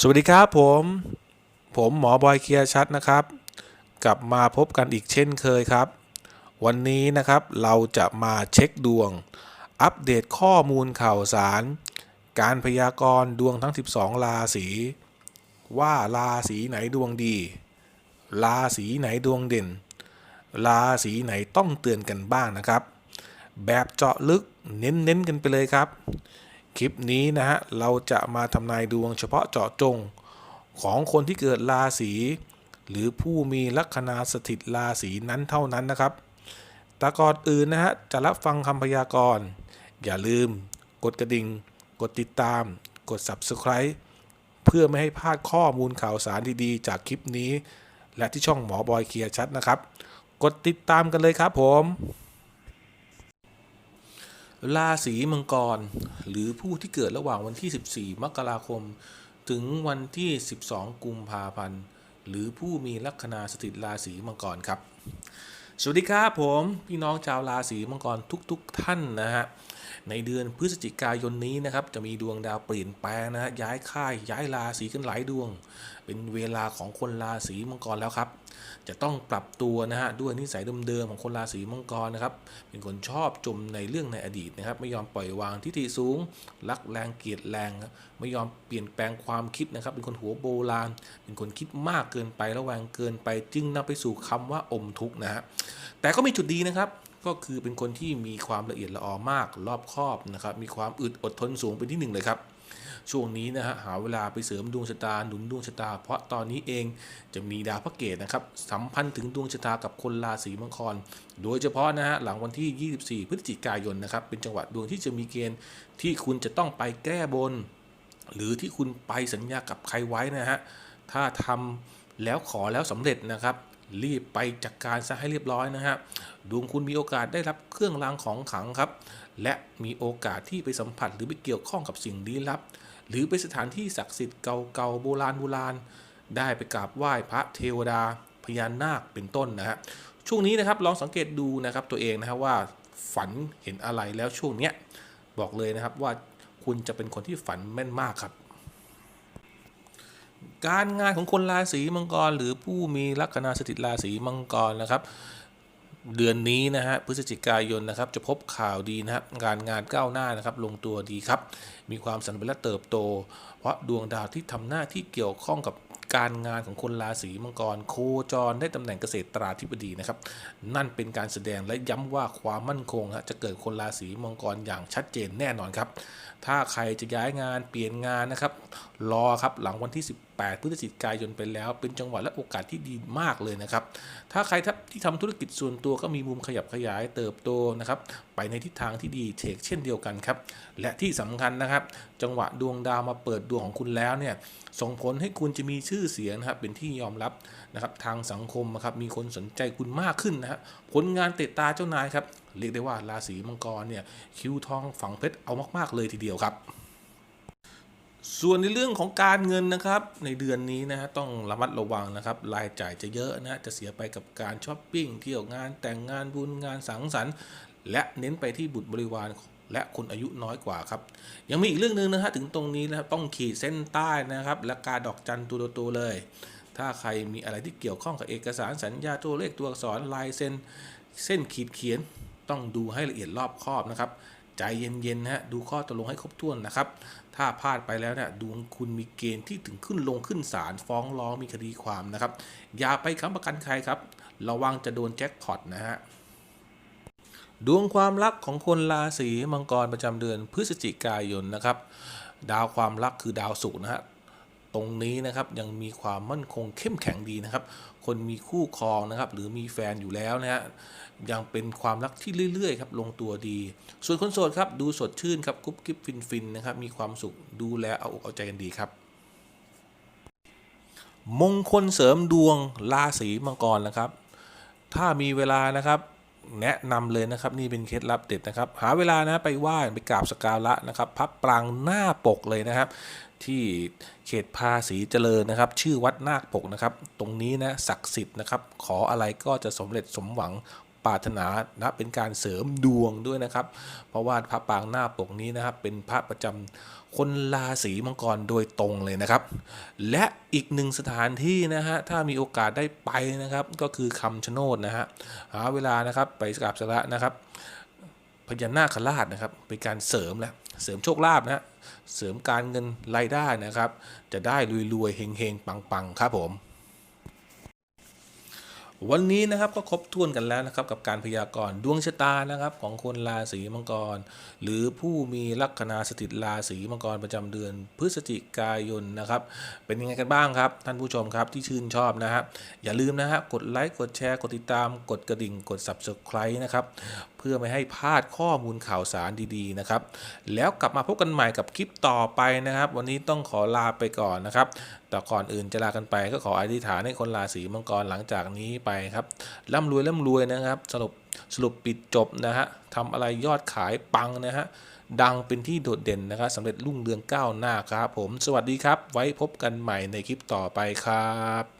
สวัสดีครับผม ผมหมอบอยเคียชัดนะครับ กลับมาพบกันอีกเช่นเคยครับ วันนี้นะครับเราจะมาเช็คดวง อัปเดตข้อมูลข่าวสาร การพยากรณ์ดวงทั้ง 12 ราศีว่าราศีไหนดวงดี ราศีไหนดวงเด่น ราศีไหนต้องเตือนกันบ้างนะครับ แบบเจาะลึกเน้นๆกันไปเลยครับ คลิปนี้นะฮะ เราจะมาทำนายดวงเฉพาะเจาะจง ของคนที่เกิดราศีหรือผู้มีลัคนาสถิตราศีนั้นเท่านั้นนะครับ แต่ก่อนอื่นนะฮะ จะรับฟังคำพยากรณ์ อย่าลืม กดกระดิ่ง กดติดตาม กด Subscribe เพื่อไม่ให้พลาดข้อมูลข่าวสารดีๆ จากคลิปนี้ และที่ช่องหมอบอยเคลียร์ชัดนะครับ กดติดตามกันเลยครับผม ราศีมังกร หรือผู้ที่เกิดระหว่างวันที่ 14 มกราคม ถึงวันที่ 12 กุมภาพันธ์ หรือผู้มีลัคนาสถิตราศีมังกรครับ สวัสดีครับผม พี่น้องชาวราศีมังกรทุกๆทท่านนะฮะ ในเดือนพฤศจิกายนนี้นะครับจะมีดวงดาวเปลี่ยนแปลงนะฮะย้ายค่ายย้ายราศีกันหลายดวง เป็นเวลาของคนราศีมังกรแล้วครับ จะต้องปรับตัวนะฮะด้วยนิสัยเดิมๆของคนราศีมังกรนะครับเป็นคนชอบจมในเรื่องในอดีตนะครับ ไม่ยอมปล่อยวางทิฏฐิสูง รักแรงเกลียดแรงครับไม่ยอมเปลี่ยนแปลงความคิดนะครับ เป็นคนหัวโบราณ เป็นคนคิดมากเกินไประแวงเกินไปจึงนำไปสู่คำว่าอมทุกข์นะฮะแต่ก็มีจุดดีนะครับ ก็คือเป็นคนที่มีความละเอียดละออมากรอบคอบนะครับ มีความอึดอดทนสูงเป็นที่หนึ่งเลยครับ ช่วงนี้นะฮะหาเวลาไปเสริมดวงชะตาหนุนดวงชะตา เพราะตอนนี้เองจะมีดาวพระเกตนะครับสัมพันธ์ถึงดวงชะตากับคนราศีมังกร โดยเฉพาะนะฮะหลังวันที่ 24 พฤศจิกายนนะครับเป็นจังหวะดวงที่จะมีเกณฑ์ที่คุณจะต้องไปแก้บน หรือที่คุณไปสัญญากับใครไว้นะฮะถ้าทำแล้วขอแล้วสำเร็จนะครับ รีบไปจัดกการซะให้เรียบร้อยนะฮะดวงคุณมีโอกาสได้รับเครื่องรางของขลังครับ และมีโอกาสที่ไปสัมผัสหรือไปเกี่ยวข้องกับสิ่งลี้ลับ หรือไปสถานที่ศักดิ์สิทธิ์เก่าๆโบราณโบราณ ได้ไปกราบไหว้พระเทวดาพญานาคเป็นต้นนะฮะช่วงนี้นะครับลองสังเกตดูนะครับตัวเองนะครับว่าฝันเห็นอะไรแล้วช่วงเนี้ยบอกเลยนะครับว่าคุณจะเป็นคนที่ฝันแม่นมากครับ การงานของคนราศีมังกร หรือผู้มีลัคนาสถิตราศีมังกรนะครับ เดือนนี้นะฮะพฤศจิกายนนะครับ จะพบข่าวดีนะครับการงานก้าวหน้านะครับ ลงตัวดีครับ มีความสำเร็จและเติบโต เพราะดวงดาวที่ทำหน้าที่เกี่ยวข้องกับการงานของคนราศีมังกร โคจรได้ตำแหน่งเกษตราธิบดีนะครับ นั่นเป็นการแสดงและย้ำว่าความมั่นคงฮะจะเกิดคนราศีมังกรอย่างชัดเจนแน่นอนครับ ถ้าใครจะย้ายงานเปลี่ยนงานนะครับ รอครับหลังวันที่ 18 พฤศจิกายนไปแล้ว เป็นจังหวะและโอกาสที่ดีมากเลยนะครับ ถ้าใครที่ทำธุรกิจส่วนตัวก็มีมุมขยับขยายเติบโตนะครับ ไปในทิศทางที่ดีเทคเช่นเดียวกันครับ และที่สำคัญนะครับ จังหวะดวงดาวมาเปิดดวงของคุณแล้วเนี่ยส่งผลให้คุณจะมีชื่อเสียงนะครับเป็นที่ยอมรับนะครับทางสังคมนะครับมีคนสนใจคุณมากขึ้นนะฮะผลงานเตะตาเจ้านายครับเรียกได้ว่าราศีมังกรเนี่ยคิวทองฝังเพชรเอามาก ๆ เลยทีเดียวครับ ส่วนในเรื่องของการเงินนะครับ ในเดือนนี้นะฮะต้องระมัดระวังนะครับ รายจ่ายจะเยอะนะจะเสียไปกับการช้อปปิ้งเที่ยวงานแต่งงานบุญงานสังสรรค์ และเน้นไปที่บุตรบริวารและคนอายุน้อยกว่าครับ ยังมีอีกเรื่องหนึ่งนะฮะถึงตรงนี้นะครับต้องขีดเส้นใต้นะครับ และกาดอกจันตัวโตเลย ถ้าใครมีอะไรที่เกี่ยวข้องกับเอกสารสัญญาตัวเลขตัวอักษรลายเซ็นเส้นขีดเขียนต้องดูให้ละเอียดรอบคอบนะครับ ใจเย็นๆนะฮะดูข้อตกลงให้ครบถ้วนนะครับ ถ้าพลาดไปแล้วเนี่ยดวงคุณมีเกณฑ์ที่ถึงขึ้นลงขึ้นศาลฟ้องร้องมีคดีความนะครับ อย่าไปค้ำประกันใครครับ ระวังจะโดนแจ็คพอตนะฮะดวงความรักของคนราศีมังกรประจำเดือนพฤศจิกายนนะครับ ดาวความรักคือดาวศุกร์นะฮะ ตรงนี้นะครับยังมีความมั่นคงเข้มแข็งดีนะครับ คนมีคู่ครองนะครับหรือมีแฟนอยู่แล้วนะฮะยังเป็นความรักที่เรื่อยๆครับลงตัวดี ส่วนคนโสดครับดูสดชื่นครับกุ๊บกิ๊บฟินๆนะครับมีความสุขดูแลเอาอกเอาใจกันดีครับมงคลเสริมดวงราศีมังกรนะครับ ถ้ามีเวลานะครับ แนะนำเลยนะครับ นี่เป็นเคล็ดลับเด็ดนะครับ หาเวลานะไปไหว้ไปกราบสการะนะครับพับปรางหน้าปกเลยนะครับ ที่เขตภาษีเจริญนะครับ ชื่อวัดนาคปกนะครับ ตรงนี้นะศักดิ์สิทธิ์นะครับ ขออะไรก็จะสมเร็จสมหวัง ปรารถนานะเป็นการเสริมดวงด้วยนะครับ เพราะว่าพระปางหน้าปกนี้นะครับ เป็นพระประจำคนราศีมังกรโดยตรงเลยนะครับ และอีกหนึ่งสถานที่นะฮะถ้ามีโอกาสได้ไปนะครับ ก็คือคำชะโนดนะฮะหาเวลานะครับไปกราบสระนะครับพญานาคราชนะครับ เป็นการเสริมแหละเสริมโชคลาภนะเสริมการเงินรายได้นะครับ จะได้รวยๆเฮงๆปังๆครับผม วันนี้นะครับก็ครบถ้วนกันแล้วนะครับกับการพยากรณ์ดวงชะตานะครับของคนราศีมังกร หรือผู้มีลัคนาสถิตราศีมังกรประจำเดือน พฤศจิกายนนะครับ เป็นยังไงกันบ้างครับ ท่านผู้ชมครับที่ชื่นชอบนะครับอย่าลืมนะครับกดไลค์กดแชร์กดติดตามกดกระดิ่งกด subscribe นะครับ พื่อไม่ให้พลาดข้อมูลข่าวสารดีๆนะครับ แล้วกลับมาพบกันใหม่กับคลิปต่อไปนะครับ วันนี้ต้องขอลาไปก่อนนะครับ แต่ก่อนอื่นจะลากันไปก็ขออธิษฐานให้คนราศีมังกรหลังจากนี้ไปครับร่ำรวยร่ำรวยนะครับ สรุปสรุปปิดจบนะฮะทำอะไรยอดขายปังนะฮะดังเป็นที่โดดเด่นนะครับสำเร็จรุ่งเรืองก้าวหน้าครับผม สวัสดีครับ ไว้พบกันใหม่ในคลิปต่อไปครับ